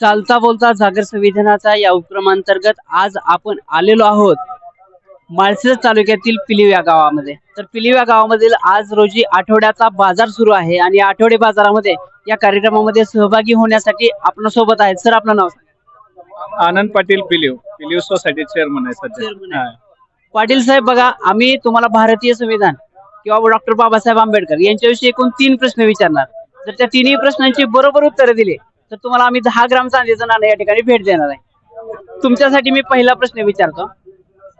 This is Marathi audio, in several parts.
चालता बोलता जागर संविधानाचा या उपक्रमांतर्गत आज आपण आलेलो आहोत माळशिरस तालुक्यातील पिलिव या गावामध्ये. तर पिलिव या गावामधील आज रोजी आठवड्याचा बाजार सुरू आहे आणि आठवडे बाजारामध्ये या कार्यक्रमामध्ये सहभागी होण्यासाठी आपण सोबत आहेत. सर आपलं नाव सांगा. आनंद पाटील पिलीव. पिलीव सोसायटी चेअरमन आहे सध्या. पाटील साहेब बघा आम्ही तुम्हाला भारतीय संविधान किंवा डॉक्टर बाबासाहेब आंबेडकर यांच्याविषयी एकूण तीन प्रश्न विचारणार. जर त्या तिन्ही प्रश्नांची बरोबर उत्तरं दिली तर तुम्हाला आम्ही दहा ग्राम चांदीचं नाणं या ठिकाणी भेट देणार आहे. तुमच्यासाठी मी पहिला प्रश्न विचारतो.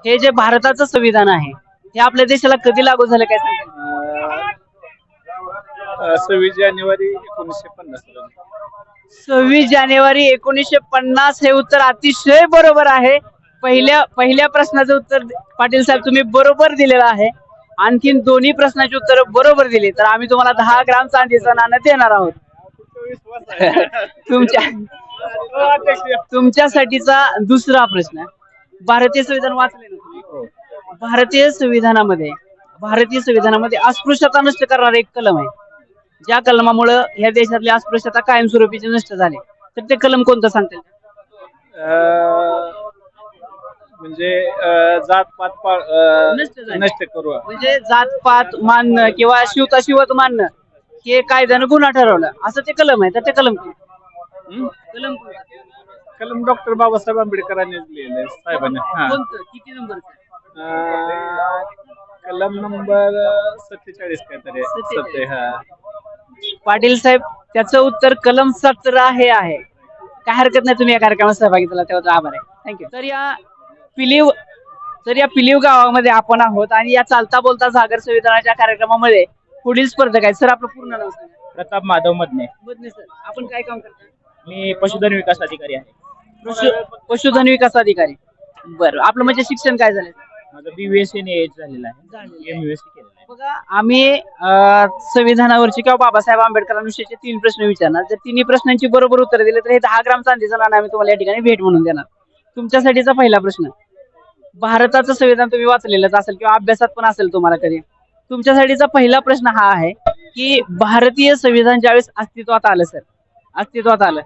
हे जे भारताचं संविधान आहे हे आपल्या देशाला कधी लागू झालं काय सांगता अं, सव्वीस जानेवारी एकोणीसशे पन्नास. सव्वीस जानेवारी एकोणीसशे पन्नास हे उत्तर अतिशय बरोबर आहे. पहिल्या पहिल्या प्रश्नाचं उत्तर पाटील साहेब तुम्ही बरोबर दिलेलं आहे. आणखीन दोन्ही प्रश्नाची उत्तर बरोबर दिली. तर आम्ही तुम्हाला दहा ग्राम चांदीचं नाणं देणार आहोत. तुमच्या तुमच्यासाठीचा दुसरा प्रश्न भारतीय संविधान वाचले ना तुम्ही? हो. भारतीय संविधानामध्ये भारतीय संविधानामध्ये अस्पृश्यता नष्ट करणारा एक कलम आहे. ज्या कलमामुळं ह्या देशातली अस्पृश्यता कायमस्वरूपीची नष्ट झाली. तर ते कलम कोणतं सांगते म्हणजे जात पात नष्ट करू. म्हणजे जातपात मानणं किंवा शिवता शिवत मानणं हे कायद्यानं गुन्हा ठरवलं असं ते कलम आहे तर ते कलम? हं? कलम? कलम डॉक्टर बाबासाहेब आंबेडकरांनी लिहिलंय साहेबांनी हा कोणतं किती नंबरचं अं, कलम नंबर सत्तेचाळीस काहीतरी आहे. सत्तेचाळीस. सत्ते हा पाटील साहेब त्याचं उत्तर कलम सतरा हे आहे काय हरकत नाही तुम्ही या कार्यक्रमात सहभागी झाला तेव्हा आभार आहे थँक्यू तर या पिलीव तर या पिलीव गावामध्ये आपण आहोत आणि या चालता बोलता सागर संविधानाच्या कार्यक्रमामध्ये पुढील स्पर्धक आहेत सर आपलं पूर्ण नाव सांगा. प्रताप माधव मधने बदने सर. आपण काय काम करता? मी पशुधन विकास अधिकारी आहे. पशु- पशुधन विकास अधिकारी. बरं. आपलं म्हणजे शिक्षण काय झालं माझं बीव्हीएस एन एच झालेलं आहे. आहे. केलेलं आहे. बघा आम्ही अं, संविधानावरची किंवा बाबासाहेब आंबेडकरांविषयीचे तीन प्रश्न विचारणार. जर तिन्ही प्रश्नांची बरोबर उत्तर दिले तर हे दहा ग्राम चांदीचं नाणं आम्ही तुम्हाला या ठिकाणी भेट म्हणून देणार. तुमच्यासाठीचा पहिला प्रश्न. भारताचं संविधान तुम्ही वाचलेलंच असेल किंवा अभ्यासात पण असेल तुम्हाला कधी. तुमच्यासाठीचा पहिला प्रश्न हा आहे की भारतीय संविधान ज्यावेळेस अस्तित्वात आलं सर अस्तित्वात आलं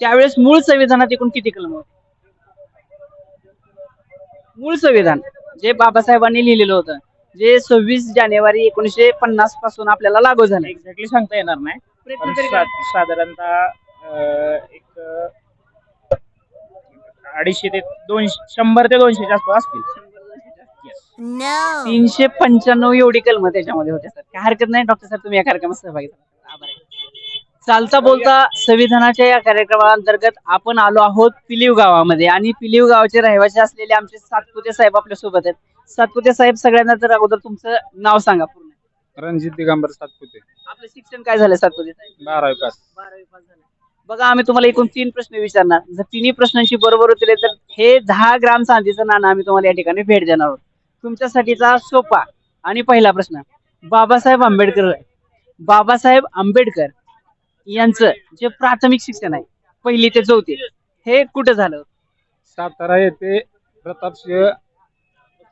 त्यावेळेस मूळ संविधानात एकूण किती कलम होते? मूळ संविधान जे बाबासाहेबांनी लिहिलेलं होतं जे सव्वीस जानेवारी एकोणीसशे पन्नासपासून आपल्याला लागू झालं. एक्झॅक्टली सांगता येणार नाही. साधारणतः एक अडीचशे ते दोनशे शंभर ते दोनशेच्या आसपास असतील. तीनशे पंच्याण्णव एवढी कलम त्याच्यामध्ये होते सर. काय हरकत नाही डॉक्टर साहेब तुम्ही या कार्यक्रमात सहभागी. चालता बोलता संविधानाच्या या कार्यक्रमाअंतर्गत आपण आलो आहोत पिलीव गावामध्ये आणि पिलीव गावाचे रहिवासी असलेले आमचे सातपुते साहेब आपल्यासोबत आहेत. सातपुते साहेब सगळ्यांना तर अगोदर तुमचं नाव सांगा पूर्ण. रणजित दिगंबर सातपुते. आपलं शिक्षण काय झालं सातपुते साहेब? बारावी पास. बारावी पास झालं. बघा आम्ही तुम्हाला एकूण तीन प्रश्न विचारणार. जर तिन्ही प्रश्नांची बरोबर उत्तरे तर हे दहा ग्राम चांदीचं नाणं आम्ही तुम्हाला या ठिकाणी भेट देणार आहोत. तुमच्यासाठीचा सोपा आणि पहिला प्रश्न बाबासाहेब आंबेडकर बाबासाहेब आंबेडकर यांचं जे प्राथमिक शिक्षण आहे पहिली ते चौथी हे कुठं झालं? सातारा येथे प्रतापसिंह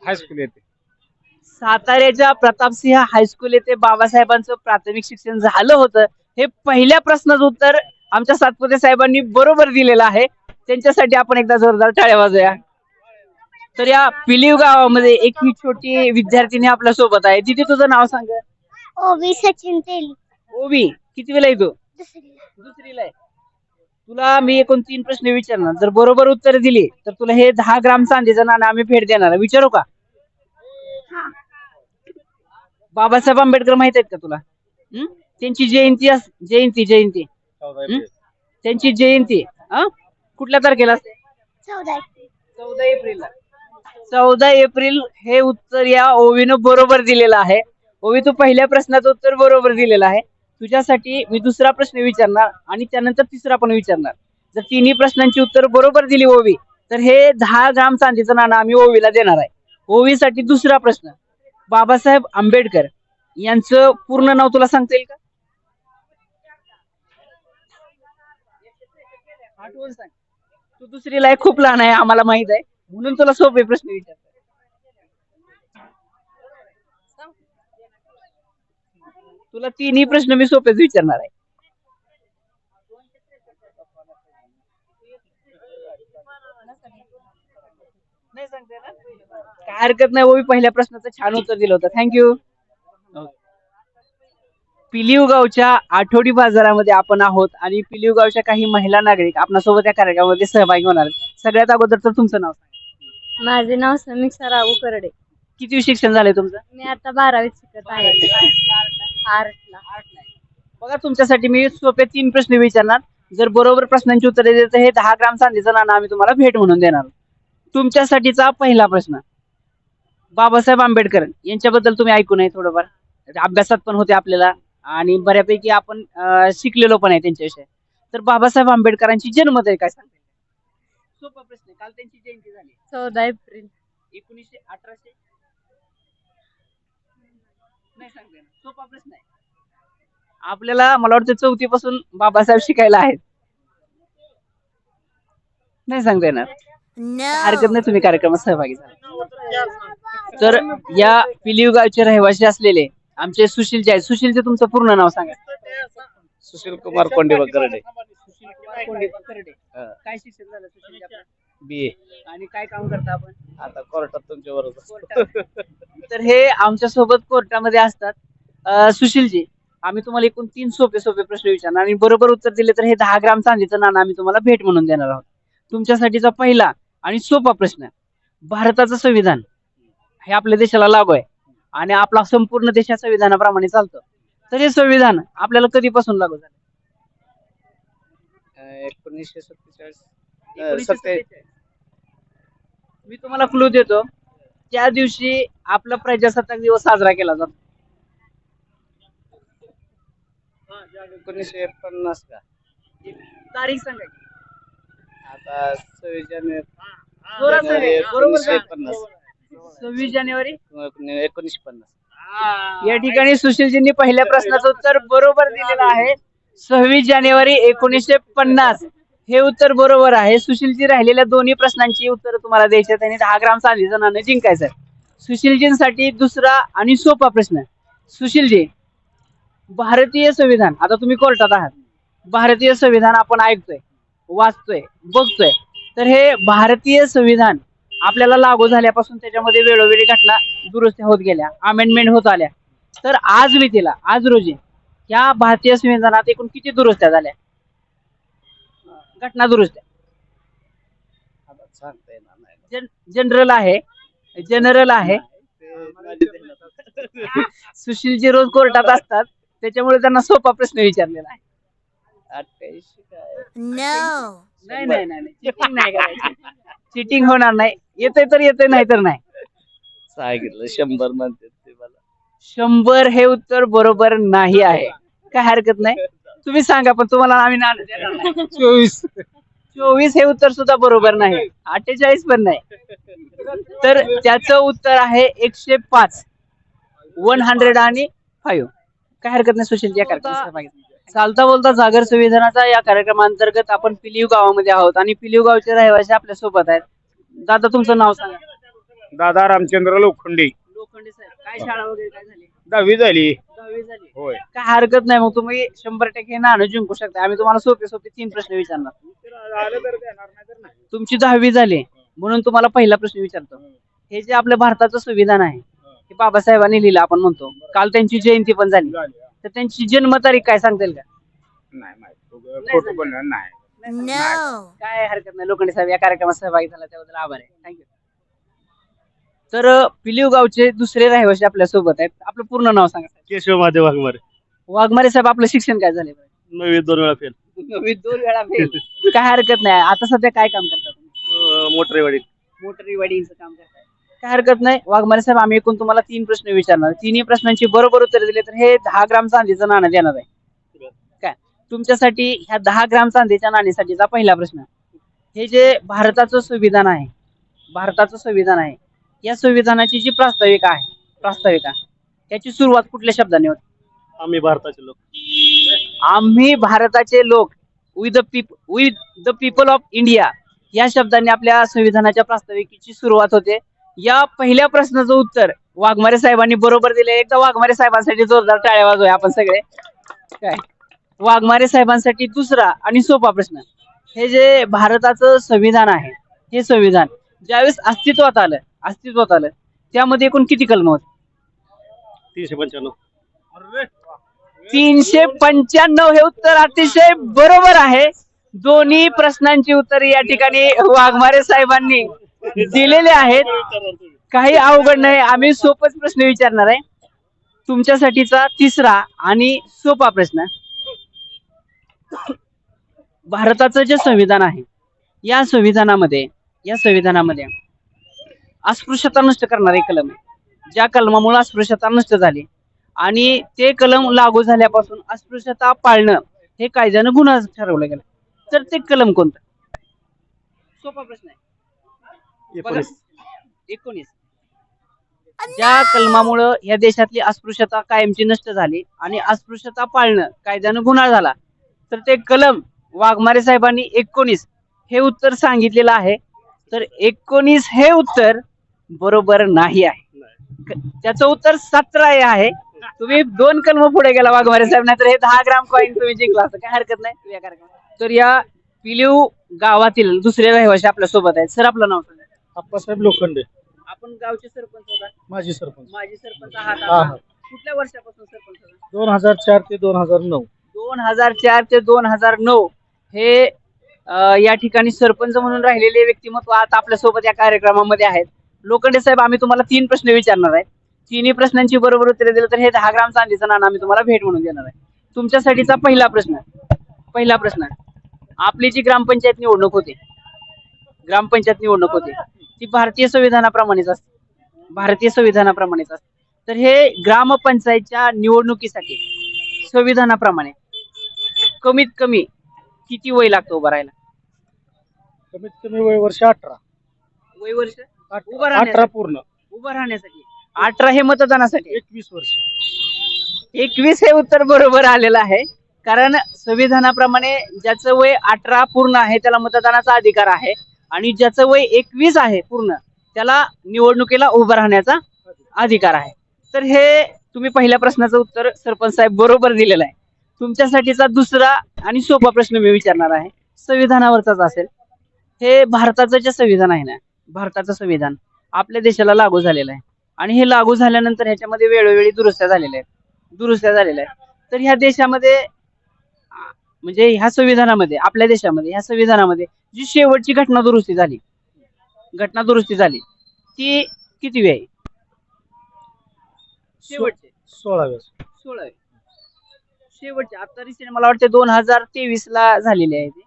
हायस्कूल येथे. साताऱ्याच्या प्रतापसिंह हायस्कूल येथे बाबासाहेबांचं प्राथमिक शिक्षण झालं होतं. हे पहिल्या प्रश्नाचं उत्तर आमच्या सातपुते साहेबांनी बरोबर दिलेलं आहे. त्यांच्यासाठी आपण एकदा जोरदार टाळ्या वाजूया तर या पिलीव गावामध्ये एक ही छोटी विद्यार्थिनी आपल्यासोबत आहे. तिथे तुझं नाव सांग. ओबी सचिन तेली. ओबी किती वेळा येतो? दुसरीला. आहे. तुला मी एकूण तीन प्रश्न विचारणार. जर बरोबर उत्तर दिली तर तुला हे दहा ग्राम चांदीचं नाणं आम्ही भेट देणार. विचारू का? हा. बाबासाहेब आंबेडकर माहीत आहेत का तुला? हं? त्यांची जयंती अस जयंती जयंती. हं? त्यांची जयंती हं? कुठल्या तारखेला असते? चौदा चौदा एप्रिलला. चौदा एप्रिल हे उत्तर या ओवीनं बरोबर दिलेलं आहे. ओवी तू पहिल्या प्रश्नाचं उत्तर बरोबर दिलेलं आहे. तुझ्यासाठी मी दुसरा प्रश्न विचारणार आणि त्यानंतर तिसरा पण विचारणार. जर तिन्ही प्रश्नांची उत्तर बरोबर दिली ओवी तर हे दहा ग्राम चांदीचं नाणं आम्ही ओवीला देणार आहे. ओवीसाठी दुसरा प्रश्न बाबासाहेब आंबेडकर यांचं पूर्ण नाव तुला सांगता येईल का? आठवण सांग. तू दुसरीला आहे खूप लहान आहे आम्हाला माहीत आहे. म्हणून तुला सोपे प्रश्न विचारतो तुला तिन्ही प्रश्न मी सोपेच विचारणार आहे. काय हरकत नाही वी पहिल्या प्रश्नाचं छान उत्तर दिलं होतं. थँक्यू पिलिव गावच्या आठवडी बाजारामध्ये आपण आहोत आणि पिलिव गावच्या काही महिला नागरिक आपणासोबत या कार्यक्रमामध्ये सहभागी होणार सगळ्यात अगोदर तर तुमचं नाव सांग. माझे नाव समीक्षा राहू करडे. किती शिक्षण झालंय तुमचं? मी आता बारावीत शिकत आहे. आर्टला. बघा तुमच्यासाठी मी सोपे तीन प्रश्न विचारणार. जर बरोबर प्रश्नांची उत्तरे दिली तर हे दहा ग्राम चांदीचं नाणं आम्ही तुम्हाला भेट म्हणून देणार. तुमच्यासाठीचा पहिला प्रश्न बाबासाहेब आंबेडकर यांच्याबद्दल तुम्ही ऐकून आहे थोडंफार. अभ्यासात पण होते आपल्याला आणि बऱ्यापैकी आपण शिकलेलो पण आहे त्यांच्याविषयी. तर बाबासाहेब आंबेडकरांची जन्मतारीख काय सांगते? सोपा प्रश्न आहे. काल त्यांची जयंती झाली. चौदा एप्रिल. एकोणीसशे अठराशे? नाही सांगते ना. सोपा प्रश्न आहे. आपल्याला मला वाटतं चौथी पासून बाबासाहेब शिकायला आहेत. नाही सांगता येणार हरकत नाही तुम्ही कार्यक्रमात सहभागी झाला. तर या पिलीव गावचे रहिवासी असलेले आमचे सुशीलचे आहेत सुशीलचे तुमचं पूर्ण नाव सांगा. सुशील कुमार कोंडेबा करडे सुशील. हा. काय शिक्षण झालं सुशीलचे आपलं? बी ए. आणि काय काम करता आपण? आता कोर्टात तुमच्या कोर्टात. तर हे आमच्यासोबत कोर्टामध्ये असतात अं, सुशीलजी. आम्ही तुम्हाला एकूण तीन सोपे सोपे प्रश्न विचारणार. आणि बरोबर उत्तर दिले तर हे दहा ग्राम चांदीचं नाणं आम्ही तुम्हाला भेट म्हणून देणार आहोत. तुमच्यासाठीचा पहिला आणि सोपा प्रश्न भारताचं संविधान हे आपल्या देशाला लागू आहे. आणि आपला संपूर्ण देश या संविधानाप्रमाणे चालतं. तर हे संविधान आपल्याला कधीपासून लागू झालं? एकोणीसशे सत्तेचाळीस. सत्ते-. मी तुम्हाला क्लू देतो. त्या दिवशी आपला प्रजासत्ताक दिवस साजरा केला जातो. एकोणीसशे पन्नास का तारीख सांगा. आता सव्वीस जानेवारी. एकोणीसशे? पन्नास सव्वीस जानेवारी? एकोणीसशे पन्नास. या ठिकाणी सुशीलजींनी पहिल्या प्रश्नाचं उत्तर बरोबर दिलेलं आहे. सव्वीस जानेवारी एकोणीसशे पन्नास. हे उत्तर बरोबर आहे. सुशीलजी राहिलेल्या दोन्ही प्रश्नांची उत्तर तुम्हाला द्यायची आहेत आणि दहा ग्राम साधी जणांना जिंकायचं आहे. सुशीलजींसाठी दुसरा आणि सोपा प्रश्न सुशीलजी भारतीय संविधान आता तुम्ही कोर्टात आहात. भारतीय संविधान आपण ऐकतोय वाचतोय बघतोय. तर हे भारतीय संविधान आपल्याला लागू झाल्यापासून त्याच्यामध्ये वेळोवेळी घटना दुरुस्त्या होत गेल्या अमेंडमेंट होत आल्या. तर आज मितीला आज रोजी या भारतीय संविधानात एकूण किती दुरुस्त्या झाल्या? घटना दुरुस्त्या. आता सांगता येणार नाही जन जनरल आहे. जनरल आहे. सुशीलजी रोज कोर्टात असतात त्याच्यामुळे त्यांना सोपा प्रश्न विचारलेला आहे. अठ्ठ्याऐंशी काय नाही नाही नाही. चिटिंग नाही करायची. चिटिंग होणार नाही. येते तर येते नाही तर नाही. सांगितलं शंभर म्हणते. शंभर हे उत्तर बरोबर नाही आहे. काय हरकत नाही. तुम्ही सांगा पण तुम्हाला आम्ही देणार नाही. चोवीस. चोवीस हे उत्तर सुद्धा बरोबर नाही. अठ्ठेचाळीस पण नाही. तर त्याचं उत्तर आहे एकशे पाच. वन हंड्रेड आणि फाईव्ह. काय हरकत नाही सुशील या कार्यक्रमात. चालता बोलता जागर संविधानाचा या कार्यक्रमांतर्गत आपण पिलीव गावामध्ये आहोत आणि पिलीव गावचे रहिवासी आपल्यासोबत आहेत. दादा तुमचं नाव सांगा. दादा रामचंद्र लोखंडे. लोखंडे साहेब काय शाळा वगैरे काय झाली? दहावी झाली. दहावी झाली. होय. काय हरकत नाही मग तुम्ही शंभर टक्के नाणं जिंकू शकता. आम्ही तुम्हाला सोपे सोपे तीन प्रश्न विचारणार. आलं तर देणार नाही तर नाही तुमची दहावी झाली म्हणून तुम्हाला पहिला प्रश्न विचारतो. हे जे आपल्या भारताचं संविधान आहे हे बाबासाहेबांनी लिहिलं आपण म्हणतो. काल त्यांची जयंती पण झाली. तर त्यांची जन्मतारीख काय सांगता येईल का? नाही माहिती. खोटं बोलणार नाही. काय हरकत नाही. लोखंडे साहेब या कार्यक्रमात सहभागी झाला त्याबद्दल आभार आहे. थँक्यू तर पिलीव गावचे दुसरे रहिवासी आपल्यासोबत आहेत. आपलं पूर्ण नाव सांगा. केशव महादेव वाघमारे. वाघमारे साहेब आपलं शिक्षण काय झाले नववी दोन वेळा फेल. दोन वेळा fail. काय हरकत नाही. आता सध्या काय काम करता तुम्ही? मोटरेवाडी काम करताय. काय हरकत नाही. वाघमारे साहेब आम्ही एकूण तुम्हाला तीन प्रश्न विचारणार. तिन्ही प्रश्नांची बरोबर उत्तर दिले तर हे दहा ग्राम चांदीचं नाणं देणार आहे. काय? तुमच्यासाठी ह्या दहा ग्राम चांदीच्या नाणीसाठीचा पहिला प्रश्न. हे जे भारताचं संविधान आहे भारताचं संविधान आहे या संविधानाची जी प्रास्ताविका आहे प्रास्ताविका त्याची सुरुवात कुठल्या शब्दाने होते? आम्ही भारताचे लोक. आम्ही भारताचे लोक with the people with the people of India या शब्दांनी आपल्या संविधानाच्या प्रास्ताविकेची सुरुवात होते. या पहिल्या प्रश्नाचं उत्तर वाघमारे साहेबांनी बरोबर दिले. एकदा वाघमारे साहेबांसाठी जोरदार टाळ्या वाजवूया आपण सगळे. काय? वाघमारे साहेबांसाठी दुसरा आणि सोपा प्रश्न. हे जे भारताचं संविधान आहे हे संविधान ज्यावेळेस अस्तित्वात आलं अस्तित्वात आलं. त्यामध्ये एकूण किती कलम होते तीनशे पंच्याण्णव. तीनशे पंच्याण्णव हे उत्तर अतिशय बरोबर आहे. दोन्ही प्रश्नांची उत्तर या ठिकाणी वाघमारे साहेबांनी दिलेले आहेत. काही अवघड नाही आम्ही सोपच प्रश्न विचारणार आहे. तुमच्यासाठीचा तिसरा आणि सोपा प्रश्न. भारताचं जे संविधान आहे या संविधानामध्ये या संविधानामध्ये अस्पृश्यता नष्ट करणारे कलम. आहे ज्या कलमामुळे अस्पृश्यता नष्ट झाली. आणि ते कलम लागू झाल्यापासून अस्पृश्यता पाळणं हे कायद्यानं गुन्हा ठरवलं गेलं. तर ते कलम कोणतं? सोपा प्रश्न आहे. एकोणीस. ज्या कलमामुळं या देशातली अस्पृश्यता कायमची नष्ट झाली आणि अस्पृश्यता पाळणं कायद्यानं गुन्हा झाला तर ते कलम वाघमारे साहेबांनी एकोणीस हे उत्तर सांगितलेलं आहे. तर एकोणीस हे उत्तर बरोबर नाही आहे. त्याचं उत्तर सतरा हे आहे. तुम्ही दोन कलम पुढे गेला वाघमारे साहेब नाही तर हे दहा ग्राम कॉईन तुम्ही जिंकला असं काय हरकत नाही. तर या पिलीव गावातील दुसरे रहिवासी आपल्यासोबत आहेत. सर आपलं नाव सांगा. आप्पासाहेब लोखंडे. आपण गावचे सरपंच होता. माजी सरपंच. माजी सरपंच आहात. कुठल्या वर्षापासून सरपंच होता? दोन हजार चार ते दोन हजार नऊ. दोन हजार चार ते दोन हजार नऊ हे अं, या ठिकाणी सरपंच म्हणून राहिलेले व्यक्तिमत्व आता आपल्यासोबत या कार्यक्रमामध्ये आहेत. लोखंडे साहेब आम्ही तुम्हाला तीन प्रश्न विचारणार आहे. तिन्ही प्रश्नांची बरोबर उत्तरे दिली तर हे दहा ग्राम चांदीचं नाणं आम्ही तुम्हाला भेट म्हणून देणार आहे. तुमच्यासाठीचा पहिला प्रश्न पहिला प्रश्न आपली जी ग्रामपंचायत निवडणूक होते ग्रामपंचायत निवडणूक होते ती भारतीय संविधानाप्रमाणेच असते. भारतीय संविधानाप्रमाणेच असते. तर हे ग्रामपंचायतच्या निवडणुकीसाठी संविधानाप्रमाणे कमीत कमी किती वय लागतं उभं राहायला? कमीत कमी वय वर्ष अठरा. वय वर्ष? राहण्यासाठी. अठरा पूर्ण. उभं राहण्यासाठी. अठरा हे मतदानासाठी. एकवीस वर्ष. एकवीस हे उत्तर बरोबर आलेलं आहे. कारण संविधानाप्रमाणे ज्याचं वय अठरा पूर्ण आहे त्याला मतदानाचा अधिकार आहे. आणि ज्याचं वय एकवीस आहे पूर्ण त्याला निवडणुकीला उभं राहण्याचा अधिकार आहे. तर हे तुम्ही पहिल्या प्रश्नाचं उत्तर सरपंच साहेब बरोबर दिलेलं आहे. तुमच्यासाठीचा दुसरा आणि सोपा प्रश्न मी विचारणार आहे. संविधानावरचाच असेल. हे भारताचं जे संविधान आहे ना भारताचं संविधान आपल्या देशाला लागू झालेलं आहे. आणि हे लागू झाल्यानंतर ह्याच्यामध्ये वेळोवेळी दुरुस्त्या झालेल्या आहेत. दुरुस्त्या झालेल्या आहेत. तर ह्या देशामध्ये म्हणजे ह्या संविधानामध्ये आपल्या देशामध्ये ह्या संविधानामध्ये जी शेवटची घटना दुरुस्ती झाली घटना दुरुस्ती झाली ती किती वेळ आहे? शेवटचे. सोळाव्या सोळा शेवटचे. आता रिसेंट मला वाटतं दोन हजार तेवीस ला झालेली आहे ती.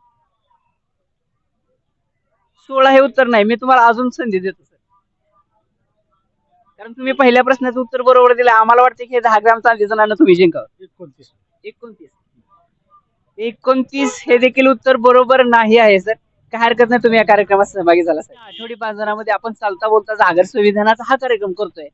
सोळा हे उत्तर नाही. मी तुम्हाला अजून संधी देतो सर. कारण तुम्ही पहिल्या प्रश्नाचं उत्तर बरोबर दिलं. आम्हाला वाटतं की हे दहा ग्राम चांदीचं नाणं तुम्ही जिंकावं. एकोणतीस. एकोणतीस. एकोणतीस हे देखील उत्तर बरोबर नाही आहे सर. काय हरकत नाही तुम्ही या कार्यक्रमात सहभागी झाला सर. आठवडी बाजारामध्ये आपण चालता बोलता जागर संविधानाचा हा कार्यक्रम करतोय.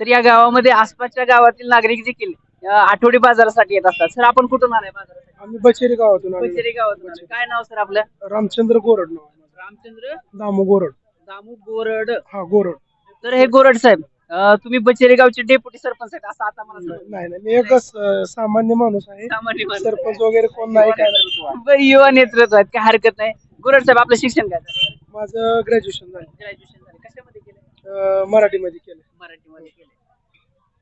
तर या गावामध्ये आसपासच्या गावातील नागरिक देखील आठवडी बाजारासाठी येत असतात. सर आपण कुठून आलाय बाजारासाठी? आम्ही बचेरी गावातून आलेलो. बचेरी गावातून आलाय. काय नाव सर आपलं? रामचंद्र गोरड नाव आहे. रामचंद्र दामू गोरड. दामू गोरड. हा गोरड. तर हे गोरड साहेब अं, तुम्ही बचेरी गावचे डेप्युटी सरपंच आहेत असं आता मला समजलं. नाही नाही मी एकच अं, सामान्य माणूस आहे. सामान्य माणूस. सरपंच वगैरे कोण नाही काय नाही. बरं, युवा नेतृत्व आहेत काय हरकत नाही. गोरड साहेब आपलं शिक्षण काय झालं? माझं ग्रॅज्युएशन झालं. ग्रॅज्युएशन झालं. कशामध्ये केलं? अं, मराठीमध्ये केलं. मराठीमध्ये केले.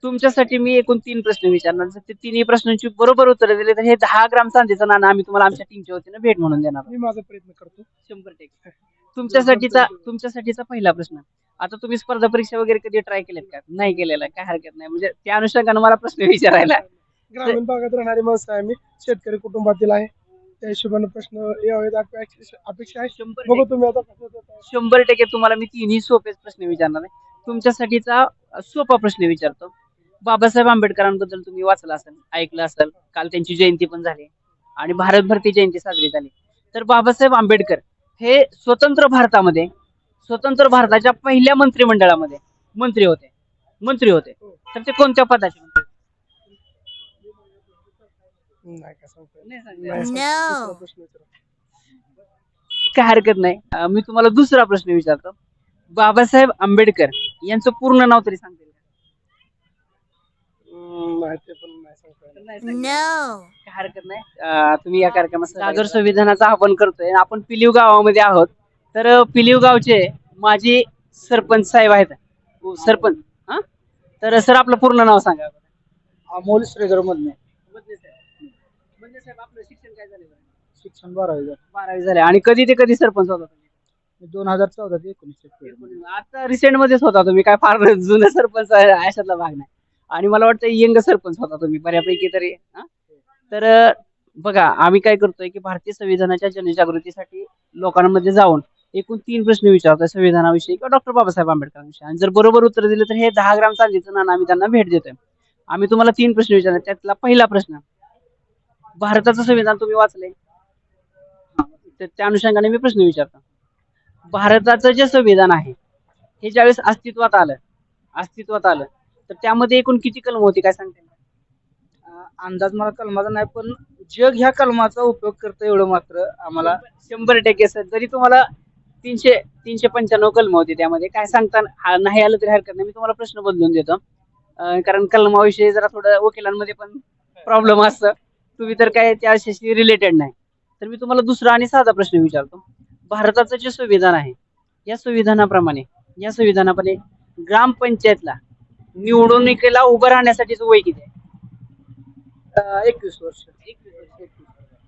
तुमच्यासाठी मी एकूण तीन प्रश्न विचारणार. जर ते तिन्ही प्रश्नांची बरोबर उत्तर दिले तर हे दहा ग्राम चांदीचं नाणं आम्ही तुम्हाला आमच्या टीमच्या वतीनं भेट म्हणून देणार आहोत. मी माझा प्रयत्न करतो. शंभर टक्के. तुमच्यासाठीचा तुमच्यासाठीचा पहिला प्रश्न. आता तुम्ही स्पर्धा परीक्षा वगैरे कधी ट्राय केलेत का? नाही केलेला काय हरकत नाही. म्हणजे त्या अनुषंगानं मला प्रश्न विचारायला. ग्रामीण भागात राहणारी माणसं आहे मी शेतकरी कुटुंबातील आहे. त्या हिशोबाने प्रश्न अपेक्षा अपेक्षा आहे. शंभर बघू टक्के- तुम्ही आता कसं. शंभर टक्के तुम्हाला मी तिन्ही सोपेच प्रश्न विचारणार आहे. तुमच्यासाठीचा सोपा प्रश्न विचारतो. बाबासाहेब आंबेडकरांबद्दल तुम्ही वाचलं असेल ऐकलं असेल काल त्यांची जयंती पण झाली आणि भारतभर ती जयंती साजरी झाली. तर बाबासाहेब आंबेडकर हे स्वतंत्र भारतामध्ये स्वतंत्र भारताच्या पहिल्या मंत्रिमंडळामध्ये मंत्री होते. मंत्री होते. तर ते कोणत्या पदाचे मंत्री? नाही काय सांगता सांगता. सांगता हरकत नाही. मी तुम्हाला दुसरा प्रश्न विचारतो. बाबासाहेब आंबेडकर यांचं पूर्ण नाव तरी सांगतील नाही ते पण नाही सांगता. No. हरकत नाही. अं, तुम्ही या कार्यक्रमात सागर संविधानाचा आपण करतोय. आपण पिलीव गावामध्ये आहोत. तर अं, पिलीव गावचे माजी सरपंच साहेब आहेत. हो, सरपंच. हा? तर सर आपलं पूर्ण नाव सांगा. अमोल श्रीधर मधने आपलं शिक्षण काय झालं? शिक्षण बारावी बारावी झाले. आणि कधी ते कधी सरपंच होता तुम्ही? दोन हजार चौदा ते एकोणीसशे आता रिसेंट मध्येच होता तुम्ही. काय फार जुना सरपंच आहे अशातला भाग नाही. आणि मला वाटतं यंग सरपंच होता तुम्ही बऱ्यापैकी तरी तर बघा आम्ही काय करतोय की भारतीय संविधानाच्या जनजागृतीसाठी लोकांमध्ये जाऊन एकूण तीन प्रश्न विचारतोय संविधानाविषयी किंवा डॉक्टर बाबासाहेब आंबेडकरांविषयी. आणि जर बरोबर उत्तर दिले तर हे दहा ग्राम चांदीचं नाणं आम्ही त्यांना भेट देतोय. आम्ही तुम्हाला तीन प्रश्न विचारले त्यातला पहिला प्रश्न भारताचं संविधान तुम्ही वाचलंय? तर त्या अनुषंगाने मी प्रश्न विचारतो. भारताचं जे संविधान आहे हे ज्यावेळेस अस्तित्वात आलं अस्तित्वात आलं तर त्यामध्ये एकूण किती कलम होती काय सांगते अंदाज मला कलमाचा नाही पण जग ह्या कलमाचा उपयोग करतं एवढं मात्र आम्हाला. शंभर टक्के सर. जरी तुम्हाला तीनशे तीनशे पंच्याण्णव कलम होती त्यामध्ये काय सांगता नाही आलं तरी हरकत नाही. मी तुम्हाला प्रश्न बदलून देतो. कारण कलमाविषयी जरा थोडं वकिलांमध्ये पण प्रॉब्लेम असतं. तुम्ही तर काय त्याशी रिलेटेड नाही. तर मी तुम्हाला दुसरा आणि साधा प्रश्न विचारतो. भारताचं जे संविधान आहे या संविधानाप्रमाणे या संविधानाप्रमाणे ग्रामपंचायतला निवडणुकीला उभं राहण्यासाठीच वय किती आहे? एकवीस वर्ष.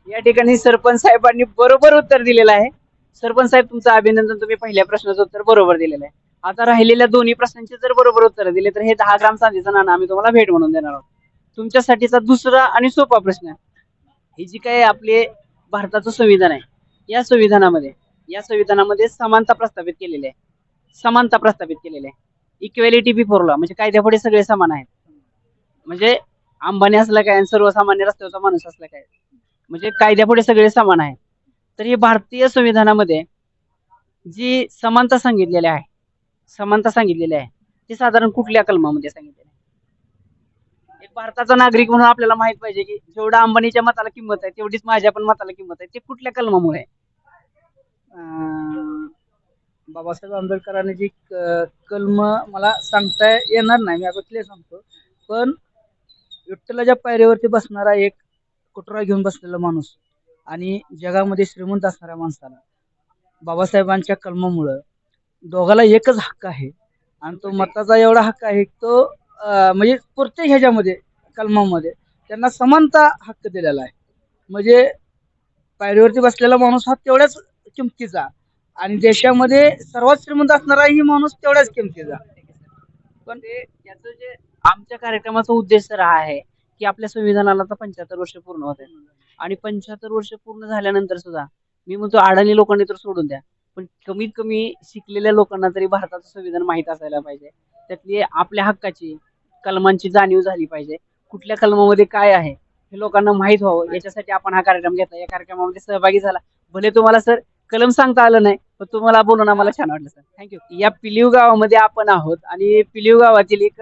या ठिकाणी सरपंच साहेबांनी बरोबर उत्तर दिलेलं आहे. सरपंच साहेब तुमचं अभिनंदन. तुम्ही पहिल्या प्रश्नाचं उत्तर बरोबर दिलेलं आहे. आता राहिलेल्या दोन्ही प्रश्नांची जर बरोबर उत्तर दिले तर हे दहा ग्राम चांदीचं नाणं आम्ही तुम्हाला भेट म्हणून देणार आहोत. तुमच्यासाठीचा दुसरा आणि सोपा प्रश्न हे जी काय आपले भारताचं संविधान आहे या संविधानामध्ये या संविधानामध्ये समानता प्रस्थापित केलेली आहे. समानता प्रस्थापित केलेली आहे. इक्वेलिटी बिफोरला म्हणजे कायद्यापुढे सगळे समान आहेत. म्हणजे अंबानी असला काय आणि सर्वसामान्य रस्त्याचा माणूस असला काय? म्हणजे कायद्यापुढे सगळे समान आहेत. तर ही भारतीय संविधानामध्ये जी समानता सांगितलेली आहे समानता सांगितलेली आहे ती साधारण कुठल्या कलमामध्ये सांगितलेली आहे? एक भारताचा नागरिक म्हणून आपल्याला माहीत पाहिजे की जेवढा अंबानीच्या मताला किंमत आहे तेवढीच माझ्या पण मताला किंमत आहे. ते कुठल्या कलमामुळे आहे? बाबासाहेब आंबेडकरांनी जी क- कलम मला सांगता येणार नाही मी अगोदर सांगतो. पण विठ्ठलाच्या पायरीवरती बसणारा एक कुटुरा घेऊन बसलेला माणूस आणि जगामध्ये श्रीमंत असणाऱ्या माणसाला बाबासाहेबांच्या कलमामुळं दोघाला एकच हक्क आहे आणि तो मताचा एवढा हक्क आहे तो म्हणजे प्रत्येक ह्याच्यामध्ये कलमामध्ये त्यांना समानता हक्क दिलेला आहे. म्हणजे पायरीवरती बसलेला माणूस हा तेवढ्याच किमतीचा आणि देशामध्ये सर्वात श्रीमंत असणाराही माणूस तेवढ्याच किमतीचा. पण ते त्याचं जे आमच्या कार्यक्रमाचा उद्देश तर हा आहे की आपल्या संविधानाला आता पंच्याहत्तर वर्ष पूर्ण होत आणि पंच्याहत्तर वर्ष पूर्ण झाल्यानंतर सुद्धा मी म्हणतो अडाणी लोकांनी तर सोडून द्या. पण कमीत कमी शिकलेल्या लोकांना तरी भारताचं संविधान माहीत असायला पाहिजे. त्यातली आपल्या हक्काची कलमांची जाणीव झाली पाहिजे. कुठल्या कलमामध्ये काय आहे हे लोकांना माहीत व्हावं याच्यासाठी आपण हा कार्यक्रम घेतला. या कार्यक्रमामध्ये सहभागी झाला. भले तुम्हाला सर कलम सांगता आलं नाही पण तुम्हाला बोलून आम्हाला छान वाटलं सर थँक्यू या पिलीव गावामध्ये आपण आहोत आणि पिलीव गावातील एक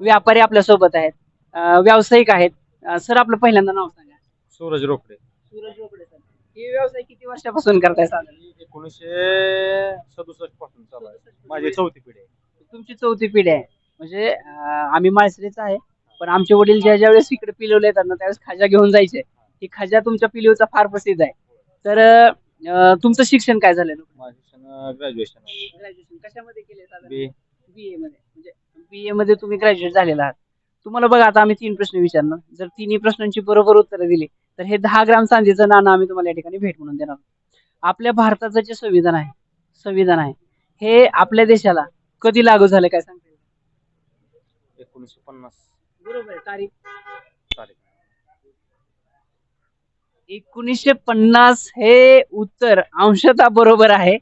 व्यापारी आपल्यासोबत आहेत. अ, व्यावसायिक आहेत. अ, सर आपलं पहिल्यांदा नाव सांगा. सूरज रोकडे. सूरज रोकडे सर हे व्यवसाय किती वर्षापासून करताय साधारण एकोणीसशे सदुसष्टपासून चालू आहे. माझी चौथी पिढी आहे. तुमची चौथी पिढी आहे. म्हणजे अं, आम्ही माळसरीच आहे पण आमचे वडील ज्या ज्या वेळेस इकडे पिलवले येतात ना त्यावेळेस खाजा घेऊन जायचे. ही खाजा तुमच्या पिलीवचा फार प्रसिद्ध आहे. तर अं, तुमचं शिक्षण काय झालं माझं शिक्षण ग्रॅज्युएशन ग्रॅज्युएशन कशामध्ये केले बी बी ए मध्ये. म्हणजे बी ए मध्ये तुम्ही ग्रॅज्युएट झालेला आहात. तुम्हाला बघा आता आम्ही तीन प्रश्न विचारणार. जर तिन्ही प्रश्नांची बरोबर उत्तरं दिली तर हे दहा ग्राम चांदीचं नाणं आम्ही तुम्हाला या ठिकाणी भेट म्हणून देणार आहोत. आपल्या भारताचं जे संविधान आहे संविधान आहे हे आपल्या देशाला कधी लागू झालं काय सांगता येईल? एकोणीसशे पन्नास. बरोबर आहे. तारीख तारीख एकोणीसशे पन्नास हे उत्तर अंशतः बरोबर आहे.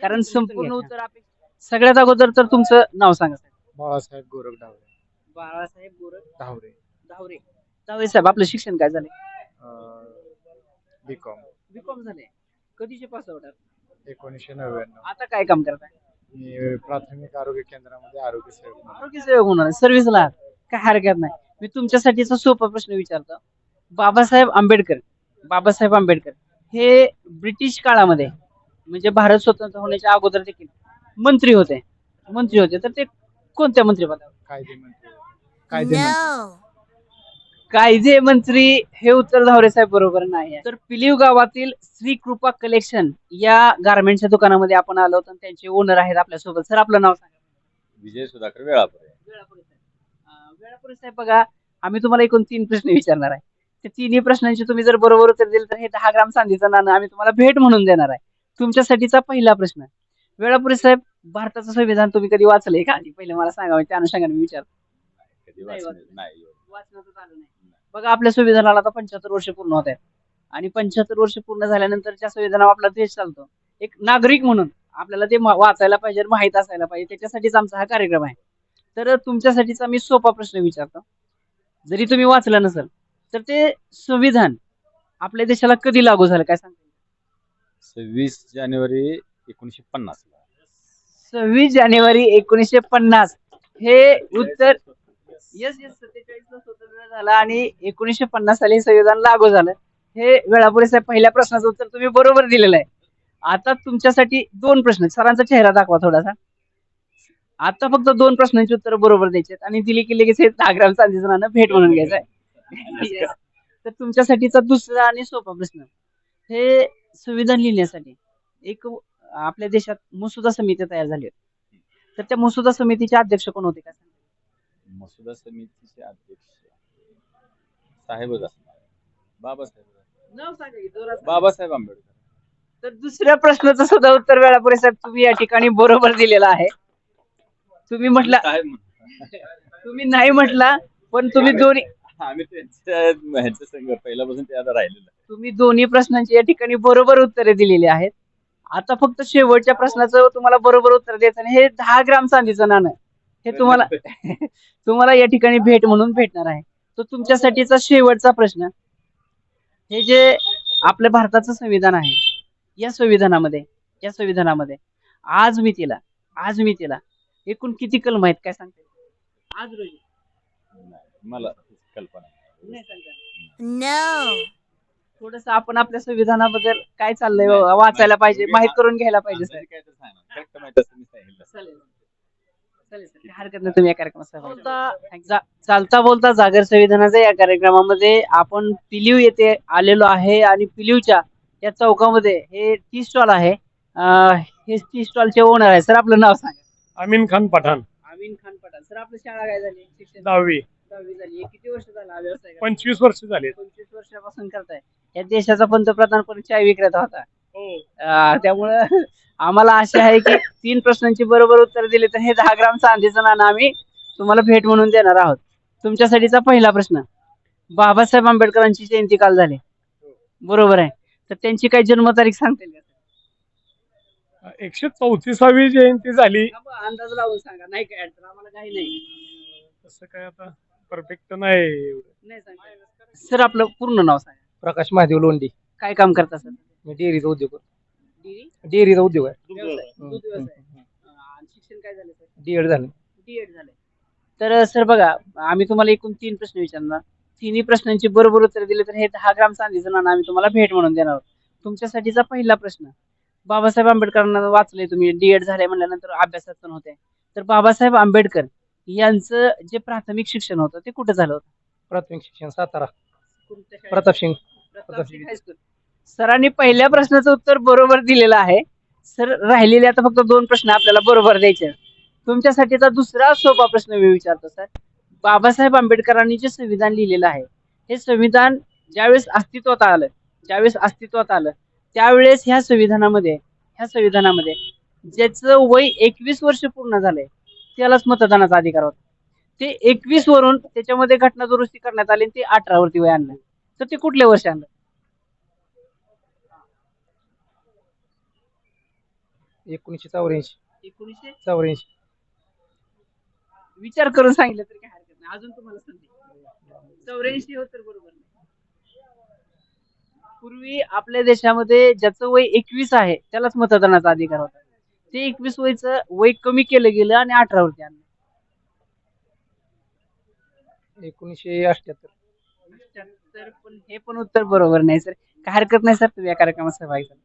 कारण संपूर्ण उत्तर अपेक्षा सगळ्यात अगोदर तर तुमचं नाव सांगा साहेब. बाळासाहेब गोरख डावरे बाळासाहेब गोरख धावरे. धावरे. धावरे साहेब आपलं शिक्षण काय झालंय? बी कॉम बीकॉम झाले कधीचे पास आउट एकोणीसशे नव्याण्णव. आता काय काम करताय? मी प्राथमिक आरोग्य केंद्रामध्ये आरोग्य सेवक म्हणून. आरोग्य सेवक होणार सर्व्हिसला. काय हरकत नाही. मी तुमच्यासाठीचा सोपा प्रश्न विचारतो. बाबासाहेब आंबेडकर बाबासाहेब आंबेडकर हे ब्रिटिश काळामध्ये म्हणजे भारत स्वतंत्र होण्याच्या अगोदर देखील मंत्री होते. मंत्री होते. तर ते कोणत्या मंत्रिपदावर? कायदे मंत्री. कायदे मंत्री. कायदे मंत्री हे उत्तर धावरे साहेब बरोबर नाही आहे. तर पिलीव गावातील श्री कृपा कलेक्शन या गारमेंटच्या दुकानामध्ये आपण आलो होतो आणि त्यांचे ओनर आहेत आपल्यासोबत. सर आपलं नाव सांगा. विजय सुधाकर वेळापुरे. वेळापुरे साहेब. अं, वेळापुरे साहेब बघा आम्ही तुम्हाला एकूण तीन प्रश्न विचारणार आहे. त्या तिन्ही प्रश्नांची तुम्ही जर बरोबर उत्तर दिलं तर हे दहा ग्राम चांदीचं नाणं आम्ही तुम्हाला भेट म्हणून देणार आहे. तुमच्यासाठीचा पहिला प्रश्न. वेळापुरे साहेब भारताचं संविधान तुम्ही कधी वाचलंय का? आधी पहिले मला सांगावं त्या अनुषंगाने मी विचार बघा आपल्या संविधानाला आता पंच्याहत्तर वर्ष पूर्ण होत आहेत. आणि पंच्याहत्तर वर्ष पूर्ण झाल्यानंतरच्या संविधानावर आपला देश चालतो. एक नागरिक म्हणून आपल्याला ते वाचायला पाहिजे माहीत असायला पाहिजे. त्याच्यासाठीच आमचा हा कार्यक्रम आहे. तर तुमच्यासाठीचा मी सोपा प्रश्न विचारतो. जरी तुम्ही वाचलं नसेल तर ते संविधान आपल्या देशाला कधी लागू झालं? काय सांगता सव्वीस जानेवारी एकोणीसशे पन्नास. सव्वीस जानेवारी एकोणीसशे पन्नास. हे उत्तर येस येस सत्तेचाळीस ला स्वतंत्र झाला आणि एकोणीसशे पन्नास साली संविधान लागू झालं. हे वेळापुरे साहेब पहिल्या प्रश्नाचं उत्तर तुम्ही बरोबर दिलेलं आहे. आता तुमच्यासाठी दोन प्रश्न सरांचा चेहरा दाखवा थोडासा. आता फक्त दोन प्रश्नांची उत्तर बरोबर द्यायची आहेत आणि दिली की लगेच हे दहा ग्राम चांदीचं नाणं भेट म्हणून घ्यायचं आहे. Yes. तर तुमच्यासाठीचा दुसरा आणि सोपा प्रश्न. हे संविधान लिहिण्यासाठी एक आपल्या देशात मसुदा समिती तयार झाली होती. तर त्या मसुदा समितीचे अध्यक्ष कोण होते का? मसुदा समितीचे अध्यक्ष. साहेबच असणार बाबासाहेब नाव सांगा की जोरात सांगा. बाबासाहेब आंबेडकर. तर दुसऱ्या प्रश्नाचं सुद्धा उत्तर वेळापुरे साहेब तुम्ही या ठिकाणी बरोबर दिलेलं आहे. तुम्ही म्हटला साहेब. तुम्ही नाही म्हटला पण तुम्ही दोन्ही आम्ही त्यांच्या ह्यांच्या संघ पहिल्यापासून ते आता राहिलेलं आहे. तुम्ही दोन्ही प्रश्नांची या ठिकाणी बरोबर उत्तरे दिलेली आहेत. आता फक्त शेवटच्या प्रश्नाचं तुम्हाला बरोबर उत्तर द्यायचं आणि हे दहा ग्राम चांदीचं नाणं हे तुम्हाला तुम्हाला या ठिकाणी भेट म्हणून भेटणार आहे. तो तुमच्यासाठीचा शेवटचा प्रश्न. हे जे आपल्या भारताचं संविधान आहे या संविधानामध्ये या संविधानामध्ये आज मी तिला आज मी तिला एकूण किती कलम आहेत काय सांगते आज रोजी. मला कल्पना. नाही. नाही सांगता No. थोडस आपण आपल्या संविधानाबद्दल काय चाललंय वा- वाचायला पाहिजे माहीत करून घ्यायला पाहिजे सर. काय तर सांगा. Correct माहीत असतं मी सांगितलं. चालेल चालेल. सर. काही हरकत नाही तुम्ही या कार्यक्रमात सहभागी बोलता जा- चालता बोलता जागर संविधानाच्या या कार्यक्रमामध्ये आपण पिलीव येथे आलेलो आहे आणि पिलीवच्या या चौकामध्ये हे टी स्टॉल आहे. अं, हे टी स्टॉलचे ओनर आहे. सर आपलं नाव सांगा. अमीन खान पठाण. अमीन खान पठाण. सर आपली शाळा काय झाली? शिक्षण दहावी. दहावी झाली. हे किती वर्ष झालं हा व्यवसाय करताय? पंचवीस वर्ष झाले. पंचवीस वर्षापासून करताय. या देशाचा पंतप्रधान पण चाय विक्रेता होता. अं, त्यामुळं आम्हाला आशा आहे की तीन प्रश्नांची बरोबर उत्तर दिली तर हे दहा ग्राम चांदीचं नाणं आम्ही तुम्हाला भेट म्हणून देणार आहोत. तुमच्यासाठीचा पहिला प्रश्न. बाबासाहेब आंबेडकरांची जयंती काल झाली. बरोबर आहे. तर त्यांची काही जन्मतारीख सांगता येईल का? एकशे चौतीसावी जयंती झाली. हा अंदाज लावून सांगा. नाही काय अडचण आम्हाला काही नाही. तसं काय आता परफेक्ट नाही एवढं. नाही सांगता. सर आपलं पूर्ण नाव सांगा. प्रकाश महादेव लोंढे. काय काम करता सर? मी डेअरीचा उद्योग डेअरी? डेअरीचा उद्योग आहे. व्यवसाय. दूध व्यवसाय. अं, आणि शिक्षण काय झालं सर? डीएड झालं. डीएड झालंय तर सर बघा आम्ही तुम्हाला एकूण तीन प्रश्न विचारणार. तिन्ही प्रश्नांची बरोबर उत्तर दिले तर हे दहा ग्राम चांदीचं नाणं आम्ही तुम्हाला भेट म्हणून देणार आहोत. तुमच्यासाठीचा पहिला प्रश्न बाबासाहेब आंबेडकरांना वाचले तुम्ही डीएड झाले म्हणल्यानंतर अभ्यासात पण होते तर बाबासाहेब आंबेडकर यांचं जे प्राथमिक शिक्षण होतं ते कुठं झालं होतं? प्राथमिक शिक्षण सातारा. कोणत्या शाळेत? प्रताप सिंग. प्रताप सिंग हायस्कूल सरांनी पहिल्या प्रश्नाचं उत्तर बरोबर दिलेलं आहे. सर राहिलेले आता फक्त दोन प्रश्न आपल्याला बरोबर द्यायचे आहेत. तुमच्यासाठीचा दुसरा सोपा प्रश्न मी विचारतो सर. बाबासाहेब आंबेडकरांनी जे संविधान लिहिलेलं आहे हे संविधान ज्यावेळेस अस्तित्वात आलं ज्यावेळेस अस्तित्वात आलं त्यावेळेस ह्या संविधानामध्ये ह्या संविधानामध्ये ज्याचं वय एकवीस वर्ष पूर्ण झालंय त्यालाच मतदानाचा अधिकार होता. ते एकवीस वरून त्याच्यामध्ये घटना दुरुस्ती करण्यात आली आणि ते अठरा वरती वय आणलं. तर ते कुठल्या वर्षी आणलं? एकोणीसशे चौऱ्याऐंशी. एकोणीसशे? चौऱ्याऐंशी. विचार करून सांगितलं तरी काय हरकत नाही. अजून तुम्हाला संधी चौऱ्याऐंशी हो तर बरोबर. पूर्वी आपल्या देशामध्ये ज्याचं वय एकवीस आहे त्यालाच मतदानाचा अधिकार होता. ते एकवीस वयचं वय कमी केलं गेलं आणि अठरा वरती आणलं. एकोणीसशे अठ्ठ्याहत्तर तर पण हे पण उत्तर बरोबर नाही सर. काय हरकत नाही सर. तुम्ही या कार्यक्रमात सहभागी झाला.